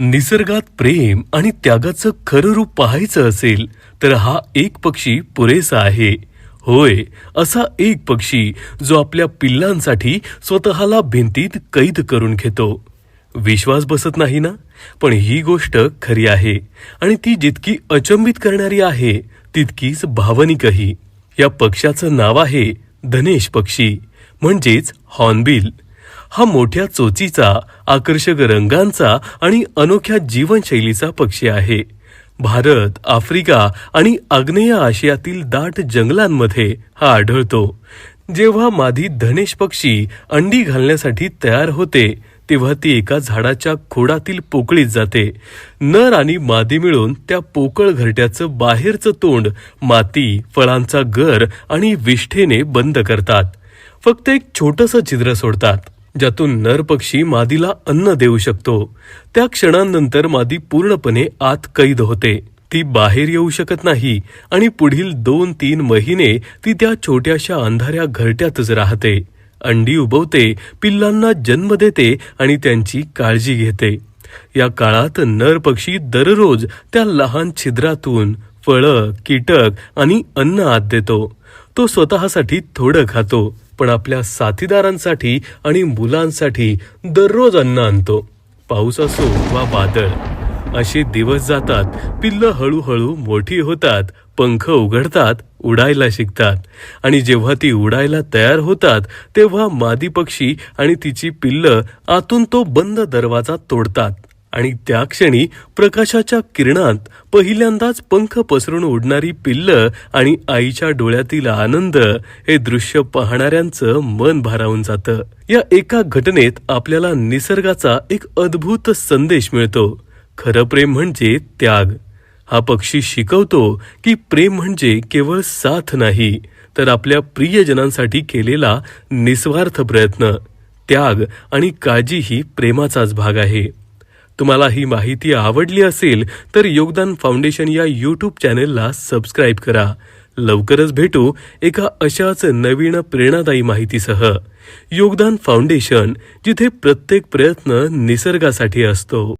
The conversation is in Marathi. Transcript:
निसर्गात प्रेम आणि त्यागाचं खरं रूप पाहायचं असेल तर हा एक पक्षी पुरेसा आहे. होय असा एक पक्षी जो आपल्या पिल्लांसाठी स्वतःला भिंतीत कैद करून घेतो. विश्वास बसत नाही ना? पण ही गोष्ट खरी आहे आणि ती जितकी अचंबित करणारी आहे तितकीच भावनिकही. या पक्षाचं नाव आहे धनेश पक्षी म्हणजेच हॉर्नबिल. हा मोठ्या चोचीचा आकर्षक रंगांचा आणि अनोख्या जीवनशैलीचा पक्षी आहे. भारत आफ्रिका आणि आग्नेय आशियातील दाट जंगलांमध्ये हा आढळतो. जेव्हा मादी धनेश पक्षी अंडी घालण्यासाठी तयार होते तेव्हा ती एका झाडाच्या खोडातील पोकळीत जाते. नर आणि मादी मिळून त्या पोकळ घरट्याचं बाहेरचं तोंड माती फळांचा गर आणि विष्ठेने बंद करतात. फक्त एक छोटंसं छिद्र सोडतात. ज्यातून नर पक्षी मादीला अन्न देऊ शकतो. त्या क्षणांनंतर मादी पूर्णपणे आत कैद होते. ती बाहेर येऊ शकत नाही आणि पुढील दोन तीन महिने ती त्या छोट्याशा अंधाऱ्या घरट्यातच राहते. अंडी उबवते पिल्लांना जन्म देते आणि त्यांची काळजी घेते. या काळात नर पक्षी दररोज त्या लहान छिद्रातून फळं कीटक आणि अन्न आत देतो. तो स्वतःसाठी थोडं खातो. पण आपल्या साथीदारांसाठी आणि मुलांसाठी दररोज अन्न आणतो. पाऊस असो वा वादळ असे दिवस जातात. पिल्लं हळूहळू मोठी होतात पंख उघडतात उडायला शिकतात. आणि जेव्हा ती उडायला तयार होतात तेव्हा मादी पक्षी आणि तिची पिल्लं आतून तो बंद दरवाजा तोडतात. आणि त्या क्षणी प्रकाशाच्या किरणात पहिल्यांदाच पंख पसरून उडणारी पिल्लं आणि आईच्या डोळ्यातील आनंद हे दृश्य पाहणाऱ्यांचं मन भारावून जातं. या एका घटनेत आपल्याला निसर्गाचा एक अद्भुत संदेश मिळतो. खरं प्रेम म्हणजे त्याग. हा पक्षी शिकवतो की प्रेम म्हणजे केवळ साथ नाही तर आपल्या प्रियजनांसाठी केलेला निस्वार्थ प्रयत्न. त्याग आणि काळजी ही प्रेमाचाच भाग आहे. तुम्हाला ही माहिती आवडली असेल तर योगदान फाउंडेशन या यूट्यूब चॅनेलला सबस्क्राईब करा. लवकरच भेटू एका अशाच नवीन प्रेरणादायी माहितीसह. योगदान फाउंडेशन जिथे प्रत्येक प्रयत्न निसर्गासाठी असतो.